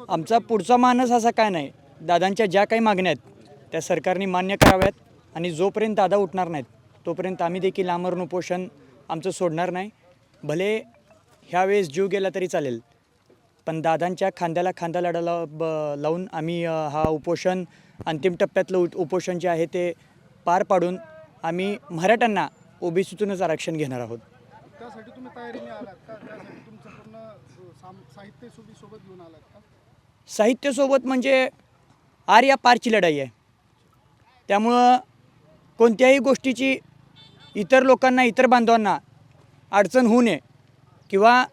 आमचा पुढचा मानस असा काय नाही. दादांच्या ज्या काही मागण्या आहेत त्या सरकारने मान्य कराव्यात आणि जोपर्यंत दादा उठणार नाहीत तोपर्यंत आम्ही देखील आमरण उपोषण आमचं सोडणार नाही. भले ह्यावेळेस जीव गेला तरी चालेल पण दादांच्या खांद्याला खांदा लढाला ब लावून आम्ही हा उपोषण अंतिम टप्प्यातलं उट- उपोषण जे आहे ते पार पाडून आम्ही मराठ्यांना ओबीसीतूनच आरक्षण घेणार आहोत. त्यासाठी तुम्ही तयारीने आलात का? त्यासाठी तुमचं पूर्ण साहित्य सोबत घेऊन आलात का? साहित्यासोबत म्हणजे आर या पारची लढाई आहे. त्यामुळं कोणत्याही गोष्टीची इतर लोकांना इतर बांधवांना अडचण होऊ नये किंवा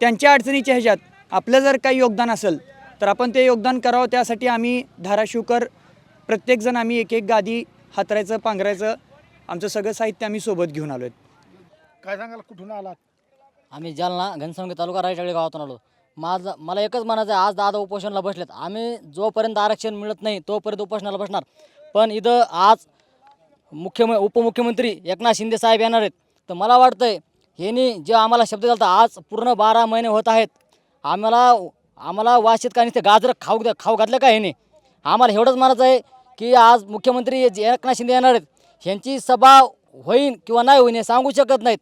त्यांच्या अडचणीच्या ह्याच्यात आपलं जर काही योगदान असेल तर आपण ते योगदान करावं. त्यासाठी आम्ही धाराशिवकर प्रत्येकजण आम्ही एक एक गादी हातरायचं पांघरायचं आमचं सगळं साहित्य आम्ही सोबत घेऊन आलो आहेत काय सांगाल? कुठून आलात? आम्ही जालना घनसावंगी तालुका रायटाळी गावातून आलो. माझं मला एकच म्हणायचं आहे आज दादा उपोषणाला बसलेत. आम्ही जोपर्यंत आरक्षण मिळत नाही तोपर्यंत उपोषणाला बसणार. पण इथं आज मुख्यम उपमुख्यमंत्री एकनाथ शिंदे साहेब येणार आहेत. तर मला वाटतं आहे ह्यांनी जे आम्हाला शब्द दिला आज पूर्ण बारा महिने होत आहेत. आम्हाला आम्हाला वाशीत का ते गाजरं खाऊ द्या खाऊ घातलं का ह्याने आम्हाला एवढंच म्हणायचं आहे की आज मुख्यमंत्री जे एकनाथ शिंदे येणार आहेत ह्यांची सभा होईन किंवा नाही होईन हे सांगू शकत नाहीत.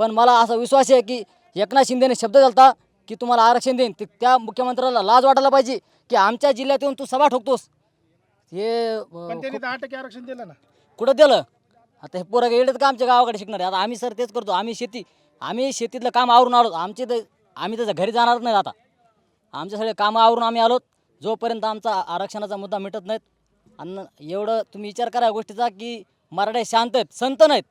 पण मला असा विश्वास आहे की एकनाथ शिंदेने शब्द दिलता की तुम्हाला आरक्षण देईन. ते त्या मुख्यमंत्र्याला लाज वाटायला पाहिजे की आमच्या जिल्ह्यात येऊन तू सभा ठोकतोस. हे पण अं, त्यांनी दहा टक्के आरक्षण दिलं ना. कुठं दिलं? आता हे पोरं येतात का आमच्या गावाकडे शिकणार? आहे आता आम्ही सर तेच करतो. आम्ही शेती आम्ही शेतीतलं काम आवरून आलो. आमचे तर आम्ही त्याच्या घरी जाणार नाही आता. आमचे सगळे कामं आवरून आम्ही आलोत. जोपर्यंत आमचा आरक्षणाचा मुद्दा मिटत नाहीत आणि एवढं तुम्ही विचार करा या गोष्टीचा की मराठे शांत आहेत संत नाहीत.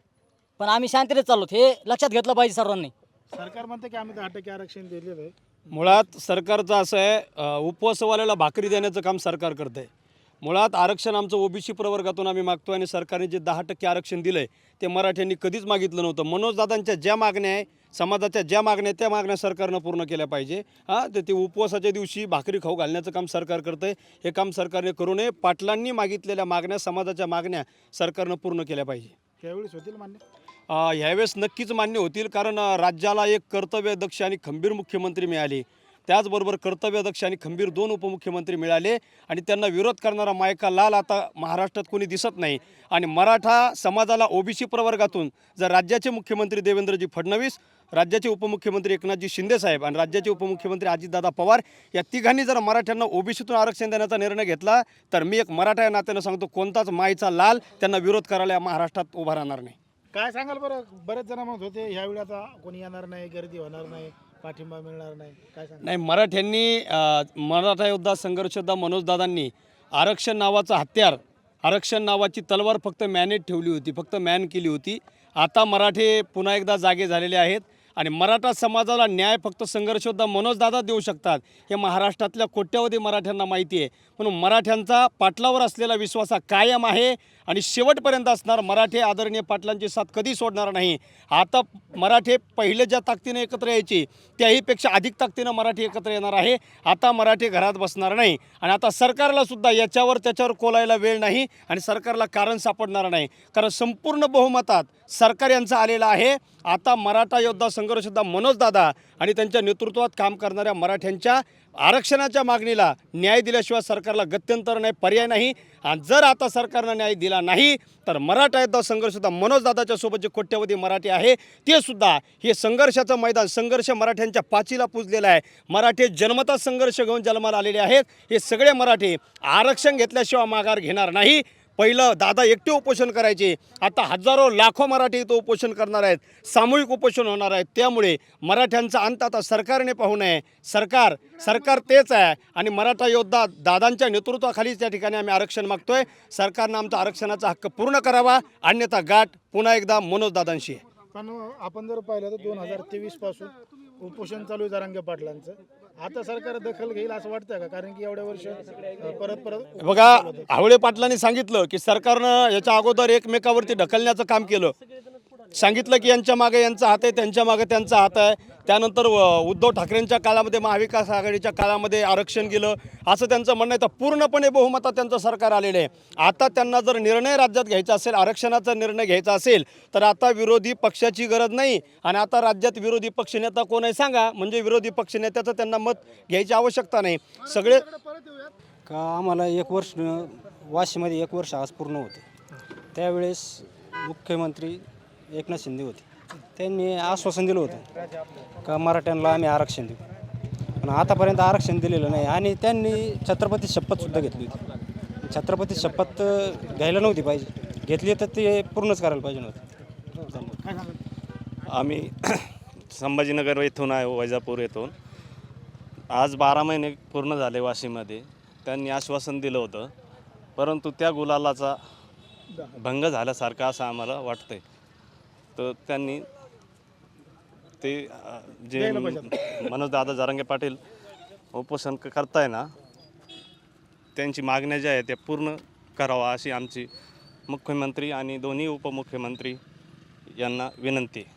पण आम्ही शांतीने चाललो हे लक्षात घेतलं पाहिजे सर्वांनी. सरकार म्हणतं की आम्ही दहा टक्के आरक्षण दिलेलं आहे. मुळात सरकारचं असं आहे अ, उपवासवाल्याला भाकरी देण्याचं काम सरकार करतं आहे मुळात आरक्षण आमचं ओबीसी प्रवर्गातून आम्ही मागतो आणि सरकारने जे दहा टक्के आरक्षण दिलं आहे ते मराठ्यांनी कधीच मागितलं नव्हतं. मनोजदादांच्या ज्या मागण्या आहे समाजाच्या ज्या मागण्या आहेत त्या मागण्या सरकारनं पूर्ण केल्या पाहिजे. हां तर ते उपवासाच्या दिवशी भाकरी खाऊ घालण्याचं काम सरकार करतं आहे हे काम सरकारने करू नये. पाटलांनी मागितलेल्या मागण्या समाजाच्या मागण्या सरकारनं पूर्ण केल्या पाहिजे. त्यावेळेस होतील मान्य? ह्यावेळेस नक्कीच मान्य होतील कारण राज्याला एक कर्तव्यदक्ष आणि खंबीर मुख्यमंत्री मिळाले. त्याचबरोबर कर्तव्यदक्ष आणि खंबीर दोन उपमुख्यमंत्री मिळाले आणि त्यांना विरोध करणारा मायका लाल आता महाराष्ट्रात कोणी दिसत नाही. आणि मराठा समाजाला ओबीसी प्रवर्गातून जर राज्याचे मुख्यमंत्री देवेंद्रजी फडणवीस राज्याचे उपमुख्यमंत्री एकनाथजी शिंदेसाहेब आणि राज्याचे उपमुख्यमंत्री अजितदादा पवार या तिघांनी जर मराठ्यांना ओबीसीतून आरक्षण देण्याचा निर्णय घेतला तर मी एक मराठा या नात्यानं सांगतो कोणताच मायचा लाल त्यांना विरोध करायला महाराष्ट्रात उभा राहणार नाही. काय सांगाल बरं? बरेच जण म्हणत होते ह्यावेळी आता कोणी येणार नाही गर्दी होणार नाही पाठिंबा मिळणार नाही. काय सांगाल? नाही मराठ्यांनी अ, मराठा योद्धा संघर्षयोद्धा मनोजदादांनी आरक्षण नावाचं हत्यार आरक्षण नावाची तलवार फक्त मॅनेट ठेवली होती फक्त मॅन केली होती. आता मराठे पुन्हा एकदा जागे झालेले आहेत आणि मराठा समाजाला न्याय फक्त संघर्षयोद्धा मनोजदादा देऊ शकतात हे महाराष्ट्रातल्या कोट्यावधी मराठ्यांना माहिती आहे. म्हणून मराठ्यांचा पाटलावर असलेला विश्वास हा कायम आहे. आणि शेवटपर्यंत असणार मराठे आदरणीय पाटलांची साथ कधी सोडणार नाही. आता मराठे पहिले ज्या ताकदीने एकत्र यायचे त्याहीपेक्षा अधिक ताकदीनं मराठी एकत्र येणार आहे. आता मराठी घरात बसणार नाही. आणि आता सरकारला सुद्धा याच्यावर त्याच्यावर कोलायला वेळ नाही आणि सरकारला कारण सापडणार नाही. कारण संपूर्ण बहुमतात सरकार यांचं आलेलं आहे. आता मराठा योद्धा संघर्षदा मनोजदादा आणि त्यांच्या नेतृत्वात काम करणाऱ्या मराठ्यांच्या आरक्षणाच्या मागणीला न्याय दिल्याशिवाय सरकारला गत्यंतर नाही पर्याय नाही. आणि जर आता सरकारनं न्याय दिला नाही तर मराठा योद्धा संघर्षसुद्धा मनोजदादाच्या सोबत जे कोट्यवधी मराठी आहे ते सुद्धा हे संघर्षाचं मैदान संघर्ष मराठ्यांच्या पाचीला पुजलेला आहे. मराठी जन्मता संघर्ष घेऊन जन्माला आलेले आहेत. हे सगळे मराठी आरक्षण घेतल्याशिवाय माघार घेणार नाही. पहिलं दादा एकटे उपोषण करायचे. आता हजारो लाखो मराठी इथं उपोषण करणार आहेत. सामूहिक उपोषण होणार आहेत. त्यामुळे मराठ्यांचा अंत आता सरकारने पाहू नये. सरकार सरकार तेच आहे. आणि मराठा योद्धा दादांच्या नेतृत्वाखालीच त्या ठिकाणी आम्ही आरक्षण मागतोय. सरकारनं आमचा आरक्षणाचा हक्क पूर्ण करावा. अन्यथा गाठ पुन्हा एकदा मनोज दादांशी. आहे पण आपण जर पाहिलं तर दोन हजार तेवीसपासून उपोषण चालू आहे जरांगे पाटलांचं. आता सरकार दखल घेईल असं वाटतंय का? कारण की एवढ्या वर्ष अ, परत परत बघा आवळे पाटलांनी सांगितलं की सरकारनं याच्या अगोदर एकमेकावरती ढकलण्याचं काम केलं. सांगितलं की यांच्या मागे यांचा हात आहे त्यांच्या मागे त्यांचा हात आहे. त्यानंतर व- उद्धव ठाकरेंच्या काळामध्ये महाविकास आघाडीच्या काळामध्ये आरक्षण गेलं. असं त्यांचं म्हणणं आहे. तर पूर्णपणे बहुमतात त्यांचं सरकार आलेलं आहे. आता त्यांना जर निर्णय राज्यात घ्यायचा असेल आरक्षणाचा निर्णय घ्यायचा असेल तर आता विरोधी पक्षाची गरज नाही. आणि आता राज्यात विरोधी पक्षनेता कोण आहे सांगा. म्हणजे विरोधी पक्षनेत्याचं त्यांना मत घ्यायची आवश्यकता नाही. सगळे का आम्हाला एक वर्ष वाशीमध्ये एक वर्ष आज पूर्ण होते. त्यावेळेस मुख्यमंत्री एकनाथ शिंदे होते. त्यांनी आश्वासन दिलं होतं का मराठ्यांना आम्ही आरक्षण देऊ. पण आतापर्यंत आरक्षण दिलेलं नाही आणि त्यांनी छत्रपती शपथसुद्धा घेतली होती. छत्रपती शपथ घ्यायला नव्हती पाहिजे. घेतली तर ते पूर्णच करायला पाहिजे नव्हतं. आम्ही संभाजीनगर येथून आहे वैजापूर येथून. आज बारा महिने पूर्ण झाले वाशीमध्ये. त्यांनी आश्वासन दिलं होतं. परंतु त्या गुलालाचा भंग झाल्यासारखा असं आम्हाला वाटतंय. तर त्यांनी ते जे मनोजदादा जरांगे पाटील उपोषण करताय ना त्यांची मागण्या ज्या आहेत त्या पूर्ण करावा अशी आमची मुख्यमंत्री आणि दोन्ही उपमुख्यमंत्री यांना विनंती आहे.